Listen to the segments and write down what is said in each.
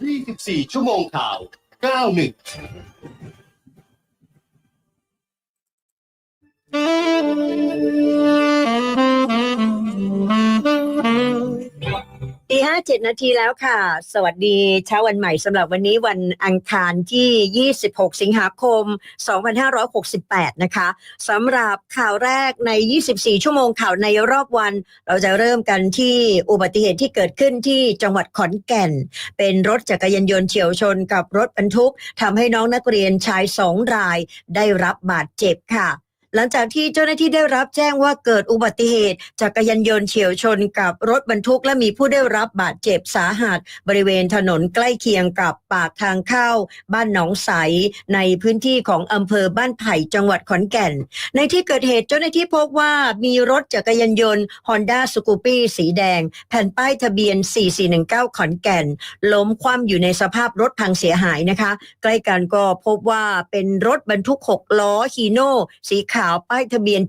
24 ชั่วโมงข่าว 91 ห้าเจ็ดนาทีแล้วค่ะ สวัสดีเช้าวันใหม่สำหรับวันนี้วันอังคารที่ 26 สิงหาคม 2568 นะคะสำหรับข่าวแรกใน 24 ชั่วโมงข่าวในรอบวัน เราจะเริ่มกันที่อุบัติเหตุที่เกิดขึ้นที่จังหวัดขอนแก่น เป็นรถจักรยานยนต์เฉียวชนกับรถบรรทุกทำให้น้องนักเรียนชายสองรายได้รับบาดเจ็บค่ะ หลังจากที่เจ้าหน้าที่ได้รับแจ้งว่าเกิดอุบัติเหตุจักรยานยนต์เฉียวชนกับรถบรรทุกและมีผู้ได้รับบาดเจ็บสาหัส บริเวณถนนใกล้เคียงกับปากทางเข้า บ้านหนองใส ในพื้นที่ของอำเภอบ้านไผ่จังหวัดขอนแก่น ในที่เกิดเหตุเจ้าหน้าที่พบว่ามีรถจักรยานยนต์ Honda s c o o p y สีแดง แผ่นป้ายทะเบียน 4419 ขอนแก่น ล้มคว่ำอยู่ในสภาพรถพังเสียหายนะคะ ใกล้กันก็พบว่าเป็นรถบรรทุก 6 ล้อฮีโน่สีขาวป้ายทะเบียน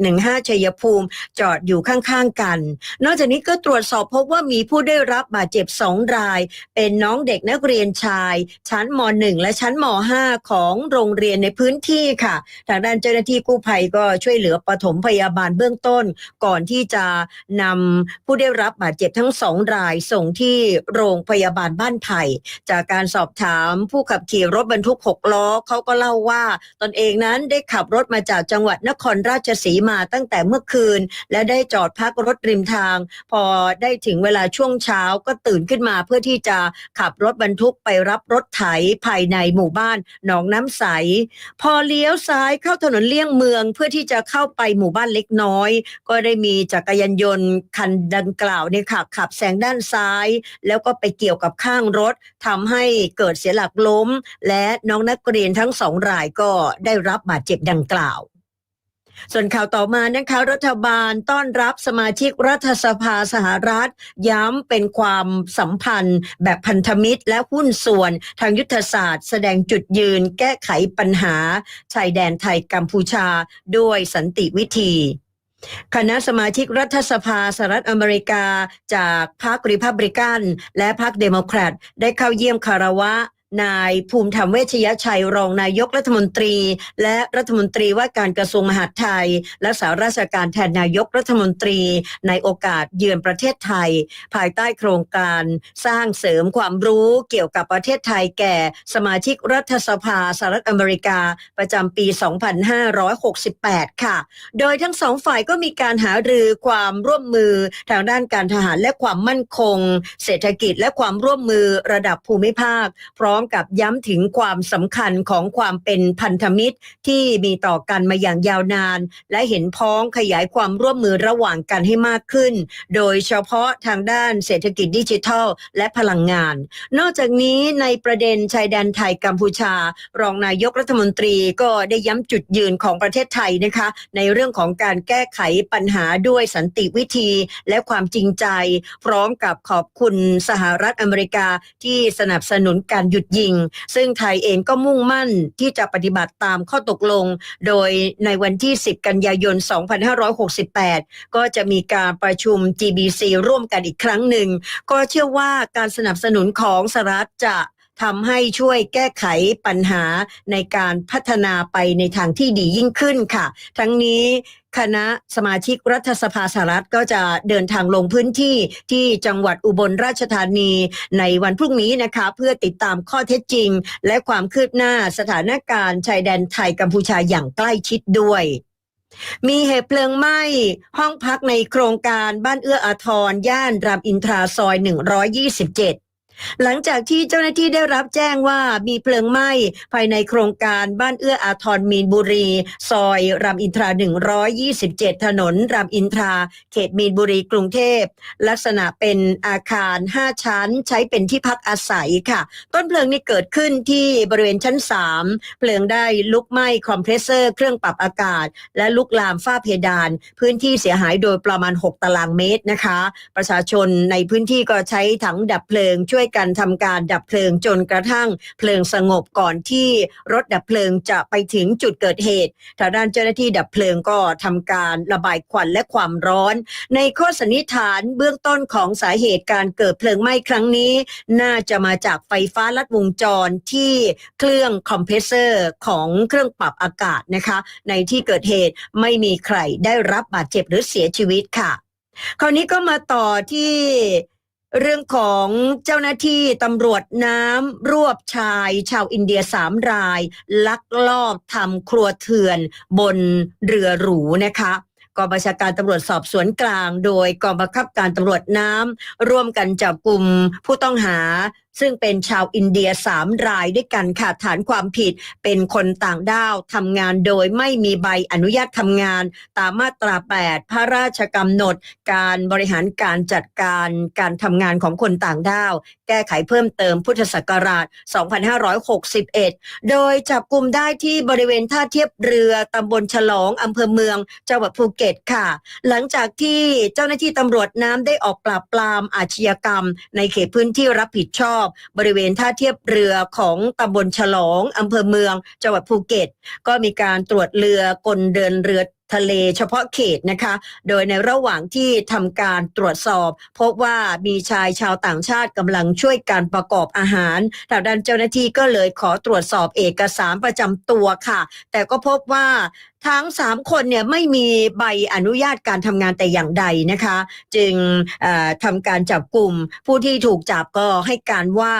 7715 ชัยภูมิ จอดอยู่ข้างๆกัน นอกจากนี้ก็ตรวจสอบพบว่ามีผู้ได้รับบาดเจ็บ 2 ราย เป็นน้องเด็กนักเรียนชาย ชั้นม .1 และชั้นม .5 ของโรงเรียนในพื้นที่ค่ะ ทางด้านเจ้าหน้าที่กู้ภัยก็ช่วยเหลือปฐมพยาบาลเบื้องต้น ก่อนที่จะนำผู้ได้รับบาดเจ็บทั้งสองรายส่งที่โรงพยาบาลบ้านไผ่จากการสอบถามผู้ขับขี่รถบรรทุก6ล้อเขาก็เล่าว่าตนเองนั้นได้ขับรถมาจากจัังหวัดนครราชสีมาตั้งแต่เมื่อคืน และได้จอดพักรถริมทาง พอได้ถึงเวลาช่วงเช้าก็ตื่นขึ้นมาเพื่อที่จะขับรถบรรทุกไปรับรถไถภายในหมู่บ้านหนองน้ำใส พอเลี้ยวซ้ายเข้าถนนเลี่ยงเมืองเพื่อที่จะเข้าไปหมู่บ้านเล็กน้อย ก็ได้มีจักรยานยนต์คันดังกล่าวเนี่ยค่ะขับแซงด้านซ้าย แล้วก็ไปเกี่ยวกับข้างรถทำให้เกิดเสียหลักล้ม และน้องนักเรียนทั้งสองรายก็ได้รับบาดเจ็บดังกล่าว ส่วนข่าวต่อมานะคะรัฐบาลต้อนรับสมาชิกรัฐสภาสหรัฐ ย้ำเป็นความสัมพันธ์ แบบพันธมิตรและหุ้นส่วนทางยุทธศาสตร์ แสดงจุดยืนแก้ไขปัญหา ชายแดนไทยกัมพูชาด้วยสันติวิธีคณะสมาชิกรัฐสภาสหรัฐอเมริกา จากพรรคริพับลิกัน และพรรคเดโมแครตได้เข้าเยี่ยมคารวะ นายภูมิธรรมเวชยชัยรองนายกรัฐมนตรี และรัฐมนตรีว่าการกระทรวงมหาดไทย และสาราชการแทนนายกรัฐมนตรี ในโอกาสเยือนประเทศไทย ภายใต้โครงการสร้างเสริมความรู้เกี่ยวกับประเทศไทยแก่สมาชิกรัฐสภาสหรัฐอเมริกาประจำปี 2568 ค่ะ โดยทั้งสองฝ่ายก็มีการหารือความร่วมมือทางด้านการทหารและความมั่นคง เศรษฐกิจและความร่วมมือระดับภูมิภาคพร้อมอมกับย้ำถึงความสำคัญของความเป็นพันธมิตรที่มีต่อกันมาอย่างยาวนาน และเห็นพ้องขยายความร่วมมือระหว่างกันให้มากขึ้น โดยเฉพาะทางด้านเศรษฐกิจดิจิทัล และพลังงาน นอกจากนี้ในประเด็นชายแดนไทยกัมพูชา รองนายกรัฐมนตรีก็ได้ย้ำจุดยืนของประเทศไทยนะคะ ในเรื่องของการแก้ไขปัญหาด้วยสันติวิธีและความจริงใจ พร้อมกับขอบคุณสหรัฐอเมริกาที่สนับสนุนการหยุดยิง ซึ่งไทยเองก็มุ่งมั่นที่จะปฏิบัติตามข้อตกลง โดยในวันที่ 10 กันยายน 2568 ก็จะมีการประชุม GBC ร่วมกันอีกครั้งหนึ่ง ก็เชื่อว่าการสนับสนุนของสหรัฐจะ ทำให้ช่วยแก้ไขปัญหาในการพัฒนาไปในทางที่ดียิ่งขึ้นค่ะ ทั้งนี้คณะสมาชิกรัฐสภาสหรัฐก็จะเดินทางลงพื้นที่ที่จังหวัดอุบลราชธานีในวันพรุ่งนี้นะคะ เพื่อติดตามข้อเท็จจริง และความคืบหน้าสถานการณ์ชายแดนไทยกัมพูชาอย่างใกล้ชิดด้วยมีเหตุเพลิงไหม้ห้องพักในโครงการบ้านเอื้ออาทรย่านรามอินทราซอย 127 หลังจากที่เจ้าหน้าที่ได้รับแจ้งว่ามีเพลิงไหม้ภายในโครงการบ้านเอื้ออาทรมีนบุรี ซอยรามอินทรา 127 ถนนรามอินทรา เขตมีนบุรีกรุงเทพ ลักษณะเป็นอาคาร 5 ชั้นใช้เป็นที่พักอาศัยค่ะ ต้นเพลิงนี้เกิดขึ้นที่บริเวณชั้น 3 เพลิงได้ลุกไหม้คอมเพรสเซอร์เครื่องปรับอากาศ และลุกลามฝ้าเพดาน พื้นที่เสียหายโดยประมาณ 6 ตารางเมตรนะคะ ประชาชนในพื้นที่ก็ใช้ถังดับเพลิงช่วยกันทำการดับเพลิงจนกระทั่งเพลิงสงบก่อนที่รถดับเพลิงจะไปถึงจุดเกิดเหตุทางด้านเจ้าหน้าที่ดับเพลิงก็ทำการระบายควันและความร้อน ในข้อสันนิษฐานเบื้องต้นของสาเหตุการเกิดเพลิงไหม้ครั้งนี้ น่าจะมาจากไฟฟ้าลัดวงจรที่เครื่องคอมเพรสเซอร์ของเครื่องปรับอากาศนะคะ ในที่เกิดเหตุไม่มีใครได้รับบาดเจ็บหรือเสียชีวิตค่ะ คราวนี้ก็มาต่อที่ เรื่องของเจ้าหน้าที่ตำรวจน้ำรวบชาย ชาวอินเดียสามราย ลักลอบทำครัวเถื่อนบนเรือหรูนะคะกองบัญชาการตำรวจสอบสวนกลาง โดยกองบังคับการตำรวจน้ำร่วมกันจับกลุ่มผู้ต้องหา ซึ่งเป็นชาวอินเดียสามรายด้วยกันค่ะฐานความผิด เป็นคนต่างด้าวทำงานโดยไม่มีใบอนุญาตทำงาน ตามมาตรา 8 พระราชกำหนด การบริหารการจัดการการทำงานของคนต่างด้าว แก้ไขเพิ่มเติมพุทธศักราช 2561 โดยจับกลุ่มได้ที่บริเวณท่าเทียบเรือตำบลฉลองอำเภอเมืองจังหวัดภูเก็ตค่ะ หลังจากที่เจ้าหน้าที่ตำรวจน้ำได้ออกปราบปรามอาชญากรรม ในเขตพื้นที่รับผิดชอบบริเวณท่าเทียบเรือของตำบลฉลองอำเภอเมือง จังหวัดภูเก็ต ก็มีการตรวจเรือกลเดินเรือทะเลเฉพาะเขตนะคะ โดยในระหว่างที่ทำการตรวจสอบ พบว่ามีชายชาวต่างชาติกำลังช่วยการประกอบอาหารทางด้านเจ้าหน้าที่ก็เลยขอตรวจสอบเอกสารประจำตัวค่ะ แต่ก็พบว่าทั้ง 3 คนเนี่ยไม่มีใบอนุญาตการทำงานแต่อย่างใดนะคะ จึงทำการจับกลุ่มผู้ที่ถูกจับก็ให้การว่า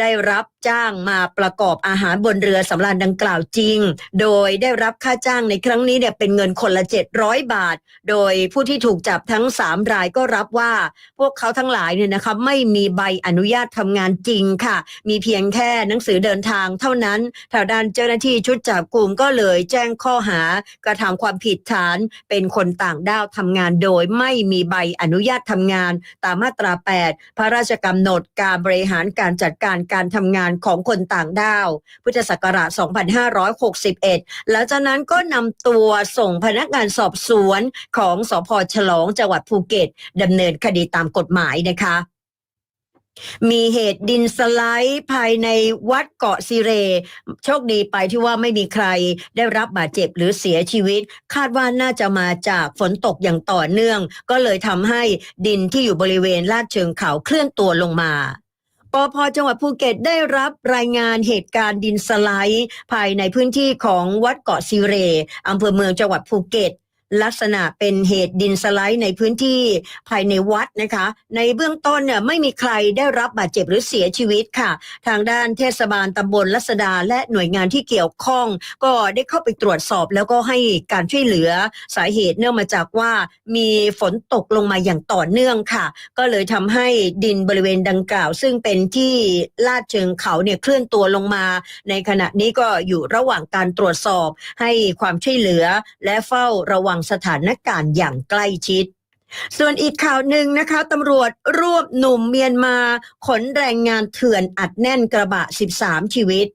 ได้รับจ้างมาประกอบอาหารบนเรือสำราญดังกล่าวจริง โดยได้รับค่าจ้างในครั้งนี้เนี่ยเป็นเงินคนละ 700 บาท โดยผู้ที่ถูกจับทั้ง 3 รายก็รับว่า พวกเขาทั้งหลายเนี่ยนะคะไม่มีใบอนุญาตทำงานจริงค่ะ มีเพียงแค่หนังสือเดินทางเท่านั้นทางด้านเจ้าหน้าที่ชุดจับกลุ่มก็เลยแจ้งข้อหากระทำความผิดฐานเป็นคนต่างด้าวทำงานโดยไม่มีใบอนุญาตทำงานตามมาตรา 8 พระราชกำหนดการบริหารการจัดการการทำงานของคนต่างด้าว พุทธศักราช 2561 แล้วจากนั้นก็นำตัวส่งพนักงานสอบสวนของสพฉลองจังหวัดภูเก็ตดำเนินคดีตามกฎหมายนะคะ มีเหตุดินสไลด์ภายในวัดเกาะซีเร โชคดีไปที่ว่าไม่มีใครได้รับบาดเจ็บหรือเสียชีวิต คาดว่าน่าจะมาจากฝนตกอย่างต่อเนื่อง ก็เลยทำให้ดินที่อยู่บริเวณลาดเชิงเขาเคลื่อนตัวลงมาปพจังหวัดภูเก็ตได้รับรายงานเหตุการณ์ดินสไลด์ ภายในพื้นที่ของวัดเกาะซีเรอำเภอเมืองจังหวัดภูเก็ต ลักษณะเป็นเหตุดินสไลด์ในพื้นที่ภายในวัดนะคะ ในเบื้องต้นเนี่ยไม่มีใครได้รับบาดเจ็บหรือเสียชีวิตค่ะ ทางด้านเทศบาลตำบลลัสดา และหน่วยงานที่เกี่ยวข้อง ก็ได้เข้าไปตรวจสอบแล้วก็ให้การช่วยเหลือสาเหตุเนื่องมาจากว่ามีฝนตกลงมาอย่างต่อเนื่องค่ะ ก็เลยทำให้ดินบริเวณดังกล่าว ซึ่งเป็นที่ลาดเชิงเขาเนี่ยเคลื่อนตัวลงมา ในขณะนี้ก็อยู่ระหว่างการตรวจสอบให้ความช่วยเหลือและเฝ้าระวังสถานการณ์อย่างใกล้ชิด ส่วนอีกข่าวหนึ่งนะคะตำรวจรวบหนุ่มเมียนมา ขนแรงงานเถื่อนอัดแน่นกระบะ 13 ชีวิต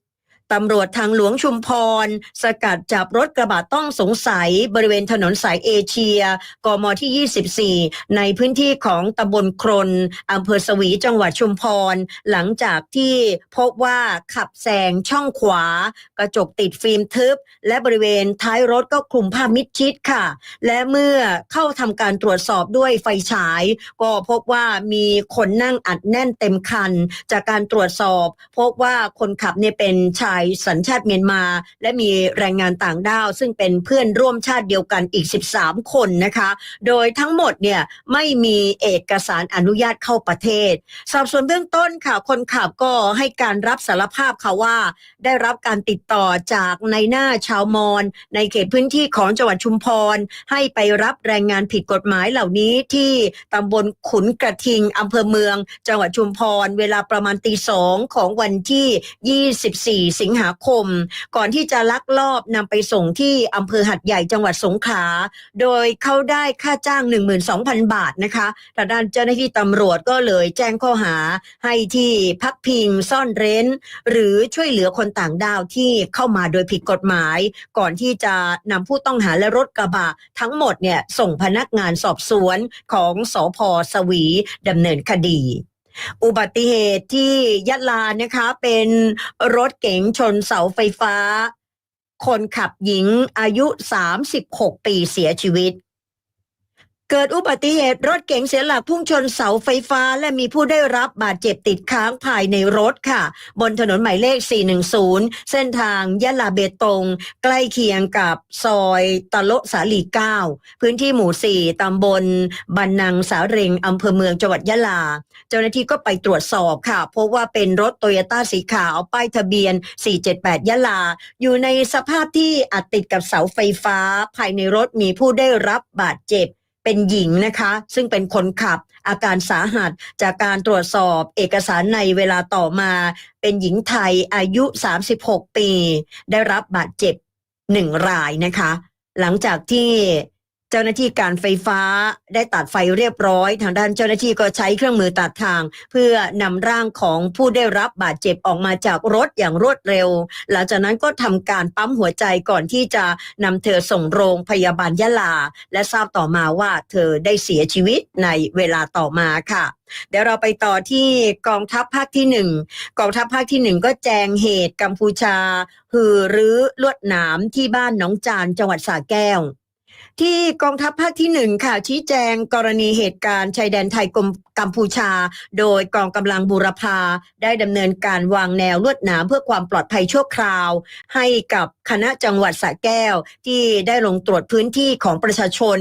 ตำรวจทางหลวงชุมพร สกัดจับรถกระบะต้องสงสัย บริเวณถนนสายเอเชีย กมที่ 24 ในพื้นที่ของตำบลครนอำเภอสวีจังหวัดชุมพร หลังจากที่พบว่าขับแซงช่องขวา กระจกติดฟิล์มทึบ และบริเวณท้ายรถก็คลุมผ้ามิดชิดค่ะ และเมื่อเข้าทำการตรวจสอบด้วยไฟฉาย ก็พบว่ามีคนนั่งอัดแน่นเต็มคัน จากการตรวจสอบ พบว่าคนขับเนี่ยเป็นชายสัญชาติเมียนมา และมีแรงงานต่างด้าว ซึ่งเป็นเพื่อนร่วมชาติเดียวกันอีก 13 คนนะคะ โดยทั้งหมดเนี่ยไม่มีเอกสารอนุญาตเข้าประเทศ สอบสวนเบื้องต้นค่ะคนขับก็ให้การรับสารภาพค่ะว่า ได้รับการติดต่อจากในหน้าชาวมอญในเขตพื้นที่ของจังหวัดชุมพร ให้ไปรับแรงงานผิดกฎหมายเหล่านี้ที่ตำบลขุนกระทิงอำเภอเมือง จังหวัดชุมพร เวลาประมาณตีสองของวันที่ 24 สิงงหาคม ก่อนที่จะลักลอบนำไปส่งที่อำเภอหัดใหญ่จังหวัดสงขลาโดยเขาได้ค่าจ้าง 12,000 บาทนะคะทางด้านเจ้าหน้าที่ตำรวจก็เลยแจ้งข้อหาให้ที่พักพิงซ่อนเร้น หรือช่วยเหลือคนต่างด้าวที่เข้ามาโดยผิดกฎหมาย ก่อนที่จะนำผู้ต้องหาและรถกระบะทั้งหมดเนี่ยส่งพนักงานสอบสวนของสอพสวีดำเนินคดี อุบัติเหตุที่ยะลานะคะเป็นรถเก๋งชนเสาไฟฟ้า คนขับหญิงอายุ 36 ปีเสียชีวิต เกิดอุบัติเหตุรถเก๋งเสียหลักพุ่งชนเสาไฟฟ้า และมีผู้ได้รับบาดเจ็บติดค้างภายในรถค่ะ บนถนนหมายเลข 410 เส้นทางยะลาเบตง ใกล้เคียงกับซอยตะโลสาลี 9 พื้นที่หมู่ 4 ตำบลบันนังสาเรงอำเภอเมืองจังหวัดยะลา เจ้าหน้าที่ก็ไปตรวจสอบค่ะพบว่าเป็นรถโตโยต้าสีขาวป้ายทะเบียน 478 ยะลา อยู่ในสภาพที่อัดติดกับเสาไฟฟ้า ภายในรถมีผู้ได้รับบาดเจ็บ เป็นหญิงนะคะ ซึ่งเป็นคนขับอาการสาหัสจากการตรวจสอบเอกสารในเวลาต่อมา เป็นหญิงไทยอายุ 36 ปี ได้รับบาดเจ็บหนึ่งรายนะคะ หลังจากที่ เจ้าหน้าที่การไฟฟ้าได้ตัดไฟเรียบร้อย ทางด้านเจ้าหน้าที่ก็ใช้เครื่องมือตัดทาง เพื่อนำร่างของผู้ได้รับบาดเจ็บออกมาจากรถอย่างรวดเร็ว หลังจากนั้นก็ทำการปั๊มหัวใจก่อนที่จะนำเธอส่งโรงพยาบาลยะลา และทราบต่อมาว่าเธอได้เสียชีวิตในเวลาต่อมาค่ะเดี๋ยวเราไปต่อที่กองทัพภาคที่หนึ่งกองทัพภาคที่หนึ่งก็แจงเหตุกัมพูชา หือรื้อลวดหนามที่บ้านหนองจานจังหวัดสระแก้ว ที่กองทัพภาคที่หนึ่งค่ะ ชี้แจงกรณีเหตุการณ์ชายแดนไทยกมกัมพูชา โดยกองกำลังบูรพาได้ดำเนินการวางแนวลวดหนามเพื่อความปลอดภัยชั่วคราว ให้กับคณะจังหวัดสระแก้วที่ได้ลงตรวจพื้นที่ของประชาชน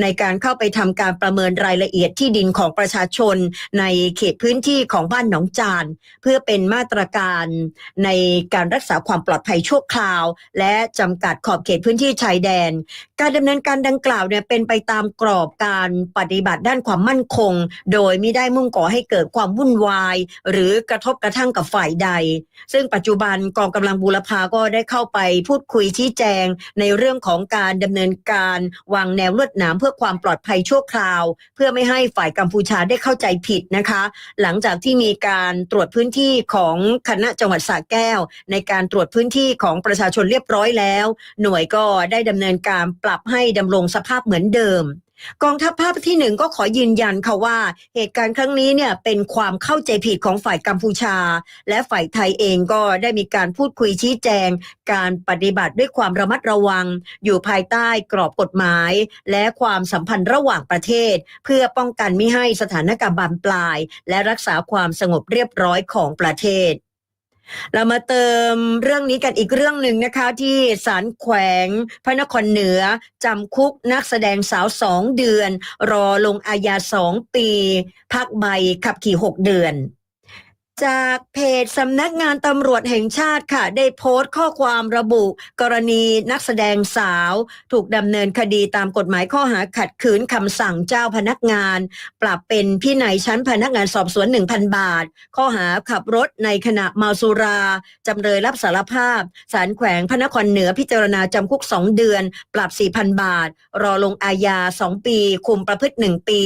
ในการเข้าไปทำการประเมินรายละเอียดที่ดินของประชาชน ในเขตพื้นที่ของบ้านหนองจาน เพื่อเป็นมาตรการในการรักษาความปลอดภัยชั่วคราว และจำกัดขอบเขตพื้นที่ชายแดน การดำเนินการดังกล่าวเนี่ยเป็นไปตามกรอบการปฏิบัติด้านความมั่นคง โดยไม่ได้มุ่งก่อให้เกิดความวุ่นวาย หรือกระทบกระทั่งกับฝ่ายใด ซึ่งปัจจุบันกองกำลังบูรพาก็ได้เข้าไปพูดคุยชี้แจง ในเรื่องของการดำเนินการวางแนวลวดหนามเพื่อความปลอดภัยชั่วคราว เพื่อไม่ให้ฝ่ายกัมพูชาได้เข้าใจผิดนะคะ หลังจากที่มีการตรวจพื้นที่ของคณะจังหวัดสระแก้ว ในการตรวจพื้นที่ของประชาชนเรียบร้อยแล้ว หน่วยก็ได้ดำเนินการปรับให้ดำรงสภาพเหมือนเดิม กองทัพภาคที่หนึ่งก็ขอยืนยันค่ะว่า เหตุการณ์ครั้งนี้เนี่ยเป็นความเข้าใจผิดของฝ่ายกัมพูชา และฝ่ายไทยเองก็ได้มีการพูดคุยชี้แจง การปฏิบัติด้วยความระมัดระวัง อยู่ภายใต้กรอบกฎหมาย และความสัมพันธ์ระหว่างประเทศ เพื่อป้องกันไม่ให้สถานการณ์บานปลาย และรักษาความสงบเรียบร้อยของประเทศ เรามาเติมเรื่องนี้กันอีกเรื่องหนึ่งนะคะ ที่ศาลแขวงพระนครเหนือจำคุกนักแสดงสาวสองเดือน รอลงอาญาสองปี พักใบขับขี่หกเดือน จากเพจสำนักงานตำรวจแห่งชาติค่ะ ได้โพสต์ข้อความระบุ กรณีนักแสดงสาว ถูกดำเนินคดีตามกฎหมายข้อหาขัดขืนคำสั่งเจ้าพนักงาน ปรับเป็นพี่นายชั้นพนักงานสอบสวน 1,000 บาท ข้อหาขับรถในขณะเมาสุรา จำเลยรับสารภาพศาลแขวงพระนครเหนือพิจารณาจำคุก 2 เดือน ปรับ 4,000 บาท รอลงอาญา 2 ปี คุมประพฤติ 1 ปี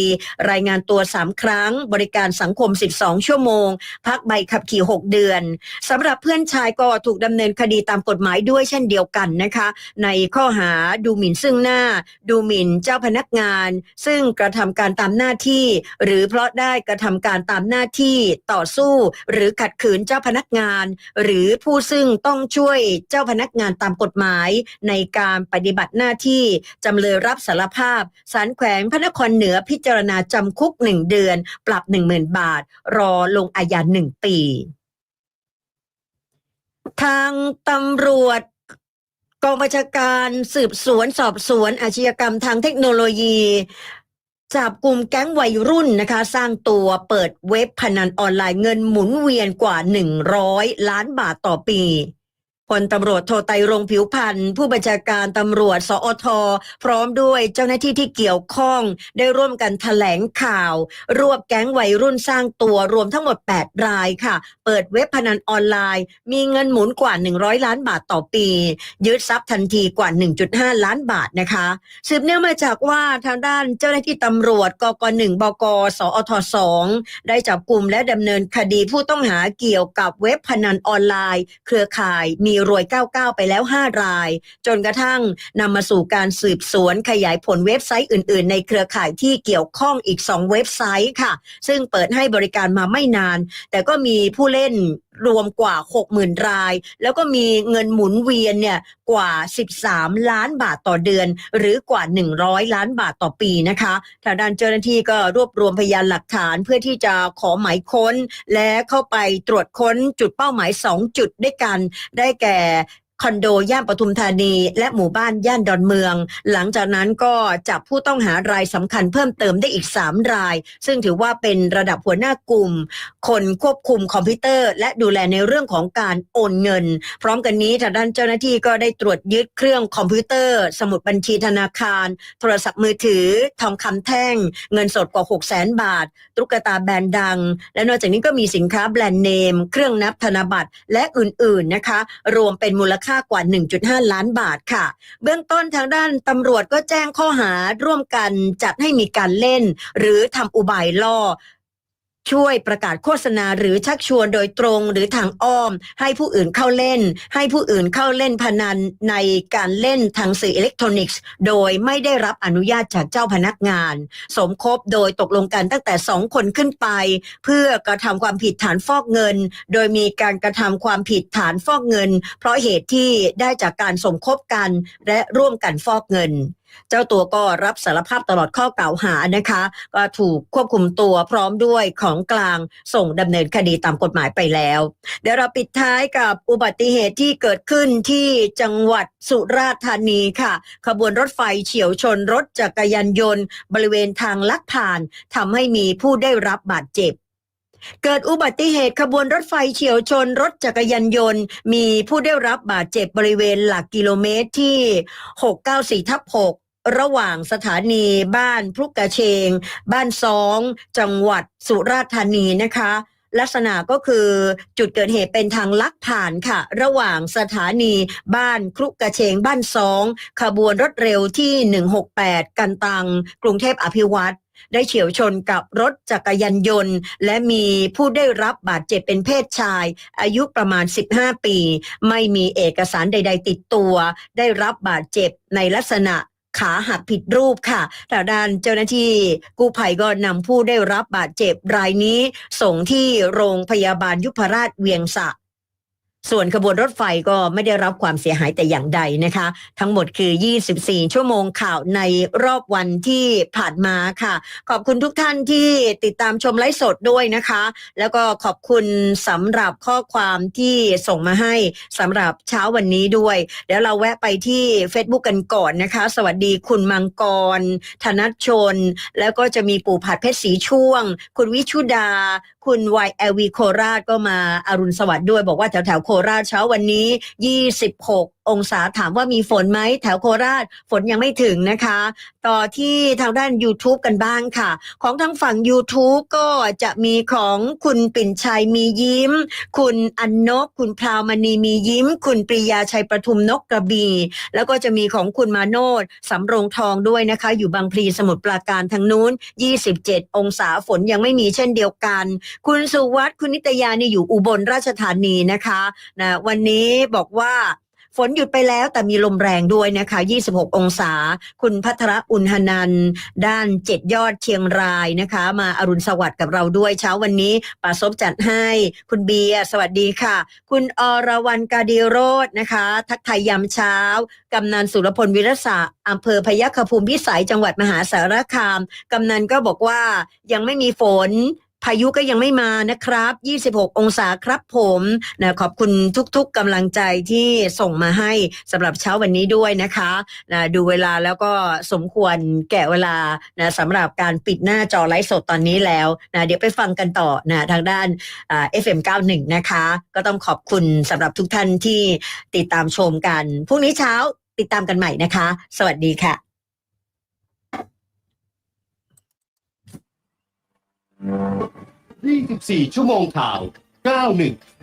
รายงานตัว 3 ครั้ง บริการสังคม 12 ชั่วโมงพักใบขับขี่ 6 เดือนสำหรับเพื่อนชายก็ถูกดำเนินคดีตามกฎหมายด้วยเช่นเดียวกันนะคะ ในข้อหาดูหมิ่นซึ่งหน้า ดูหมิ่นเจ้าพนักงาน ซึ่งกระทำการตามหน้าที่ หรือเพราะได้กระทำการตามหน้าที่ต่อสู้ หรือขัดขืนเจ้าพนักงาน หรือผู้ซึ่งต้องช่วยเจ้าพนักงานตามกฎหมาย ในการปฏิบัติหน้าที่จำเลยรับสารภาพศาลแขวงพระนครเหนือพิจารณาจำคุกหนึ่งเดือน ปรับหนึ่งหมื่นบาท รอลงอาญาหนึ่งปี ทางตำรวจกองบัญชาการสืบสวนสอบสวนอาชญากรรมทางเทคโนโลยีจับกลุ่มแก๊งวัยรุ่นนะคะ สร้างตัวเปิดเว็บพนันออนไลน์เงินหมุนเวียนกว่า 100 ล้านบาทต่อปี พลตำรวจโทไตรงผิวพันธ์ผู้บัญชาการตำรวจ สอทพร้อมด้วยเจ้าหน้าที่ที่เกี่ยวข้อง ได้ร่วมกันแถลงข่าว รวบแก๊งวัยรุ่นสร้างตัวรวมทั้งหมด 8 รายค่ะ เปิดเว็บพนันออนไลน์ มีเงินหมุนกว่า 100 ล้านบาทต่อปี ยึดทรัพย์ทันทีกว่า 1.5 ล้านบาทนะคะ สืบเนื่องมาจากว่าทางด้านเจ้าหน้าที่ตำรวจกกหนึ่งบกสอทสองได้จับกลุ่มและดำเนินคดีผู้ต้องหาเกี่ยวกับเว็บพนันออนไลน์ เครือข่ายมีรวย 99 ไปแล้ว 5 ราย จนกระทั่งนำมาสู่การสืบสวนขยายผลเว็บไซต์อื่น ๆ ในเครือข่ายที่เกี่ยวข้องอีก 2 เว็บไซต์ค่ะ ซึ่งเปิดให้บริการมาไม่นาน แต่ก็มีผู้เล่น รวมกว่า 60,000 ราย แล้วก็มีเงินหมุนเวียนเนี่ยกว่า 13 ล้านบาทต่อเดือน หรือกว่า 100 ล้านบาทต่อปีนะคะทางด้านเจ้าหน้าที่ก็รวบรวมพยานหลักฐานเพื่อที่จะขอหมายค้น และเข้าไปตรวจค้นจุดเป้าหมาย 2 จุดด้วยกัน ได้แก่ คอนโดย่านปทุมธานี และหมู่บ้านย่านดอนเมือง หลังจากนั้นก็จับผู้ต้องหารายสำคัญเพิ่มเติมได้อีก 3 ราย ซึ่งถือว่าเป็นระดับหัวหน้ากลุ่ม คนควบคุมคอมพิวเตอร์ และดูแลในเรื่องของการโอนเงิน พร้อมกันนี้ทางด้านเจ้าหน้าที่ก็ได้ตรวจยึดเครื่องคอมพิวเตอร์ สมุดบัญชีธนาคาร โทรศัพท์มือถือ ทองคำแท่ง เงินสดกว่า 6 0 0 0 0 0 บาท ตุ๊กตาแบรนด์ดัง และนอกจากนี้ก็มีสินค้าแบรนด์เนม เครื่องนับธนบัตรและอื่นๆนะคะ รวมเป็นมูลค่ากว่า 1.5 ล้านบาทค่ะ เบื้องต้นทางด้านตำรวจก็แจ้งข้อหาร่วมกันจัดให้มีการเล่น หรือทำอุบายล่อ ช่วยประกาศโฆษณาหรือชักชวนโดยตรงหรือทางอ้อม ให้ผู้อื่นเข้าเล่น ให้ผู้อื่นเข้าเล่นพนันในการเล่นทางสื่ออิเล็กทรอนิกส์ โดยไม่ได้รับอนุญาตจากเจ้าพนักงาน สมคบโดยตกลงกันตั้งแต่สองคนขึ้นไป เพื่อกระทำความผิดฐานฟอกเงิน โดยมีการกระทำความผิดฐานฟอกเงิน เพราะเหตุที่ได้จากการสมคบกันและร่วมกันฟอกเงิน เจ้าตัวก็รับสารภาพตลอดข้อกล่าวหานะคะ ก็ถูกควบคุมตัวพร้อมด้วยของกลางส่งดำเนินคดีตามกฎหมายไปแล้ว เดี๋ยวเราปิดท้ายกับอุบัติเหตุที่เกิดขึ้นที่จังหวัดสุราษฎร์ธานีค่ะ ขบวนรถไฟเฉียวชนรถจักรยานยนต์ บริเวณทางลักผ่านทำให้มีผู้ได้รับบาดเจ็บ เกิดอุบัติเหตุขบวนรถไฟเฉียวชนรถจักรยานยนต์ มีผู้ได้รับบาดเจ็บบริเวณหลักกิโลเมตรที่ 694 ทับ 6 ระหว่างสถานีบ้านพรุกกระเชง บ้านซอง จังหวัดสุราษฎร์ธานีนะคะ ลักษณะก็คือจุดเกิดเหตุเป็นทางลักผ่านค่ะ ระหว่างสถานีบ้านครุกกระเชงบ้านซอง ขบวนรถเร็วที่ 168 กันตัง กรุงเทพอภิวัตร ได้เฉียวชนกับรถจักรยานยนต์ และมีผู้ได้รับบาดเจ็บเป็นเพศชาย อายุประมาณ 15 ปี ไม่มีเอกสารใด ๆ ติดตัว ได้รับบาดเจ็บในลักษณะขาหักผิดรูปค่ะแต่ด้านเจ้าหน้าที่กู้ภัยก็นำผู้ได้รับบาดเจ็บรายนี้ ส่งที่โรงพยาบาลยุพราชเวียงสะ ส่วนขบวนรถไฟก็ไม่ได้รับความเสียหายแต่อย่างใดนะคะ ทั้งหมดคือ 24 ชั่วโมงข่าวในรอบวันที่ผ่านมาค่ะ ขอบคุณทุกท่านที่ติดตามชมไลฟ์สดด้วยนะคะ แล้วก็ขอบคุณสำหรับข้อความที่ส่งมาให้สำหรับเช้าวันนี้ด้วย เดี๋ยวเราแวะไปที่ Facebook กันก่อนนะคะ สวัสดีคุณมังกร ธนัชชน แล้วก็จะมีปู่ผัดเพชรสีช่วง คุณวิชุดา คุณวายเอวีโคราชก็มาอารุณสวัสดิ์ด้วย บอกว่าแถวแถวโคราชเช้าวันนี้ 26 องศาถามว่ามีฝนไหมแถวโคราชฝนยังไม่ถึงนะคะ ต่อที่ทางด้าน YouTube กันบ้างค่ะ ของทางฝั่ง YouTube ก็จะมีของคุณปิ่นชัยมียิ้ม คุณอันนก คุณพราวมณีมียิ้ม คุณปริยาชัยประทุมนกกระบี่แล้วก็จะมีของคุณมาโนดสำโรงทองด้วยนะคะ อยู่บางพลีสมุทรปราการทางนู้น 27 องศาฝนยังไม่มีเช่นเดียวกันคุณสุวัสด์คุณนิตยานี่อยู่อุบลราชธานีนะคะนะวันนี้บอกว่าฝนหยุดไปแล้วแต่มีลมแรงด้วยนะคะ 26 องศา คุณพัทรอุณหนัน ด้านเจ็ดยอดเชียงรายนะคะ มาอารุณสวัสดิ์กับเราด้วยเช้าวันนี้ป่าซบจัดให้ คุณเบียร์สวัสดีค่ะ คุณอรวรรณกาดีโรจนะคะ ทักทายยามเช้ากำนันสุรพลวิรศะอำเภอพยัคฆภูมิพิสัยจังหวัดมหาสารคาม กำนันก็บอกว่ายังไม่มีฝน พายุก็ยังไม่มานะครับ 26 องศาครับผมนะขอบคุณทุกๆกำลังใจที่ส่งมาให้สำหรับเช้าวันนี้ด้วยนะคะนะดูเวลาแล้วก็สมควรแก่เวลานะสำหรับการปิดหน้าจอไลฟ์สดตอนนี้แล้วนะเดี๋ยวไปฟังกันต่อนะทางด้านอ่า FM91 นะคะ ก็ต้องขอบคุณสำหรับทุกท่านที่ติดตามชมกันพรุ่งนี้เช้าติดตามกันใหม่นะคะ สวัสดีค่ะ 24 ชั่วโมงข่าว 91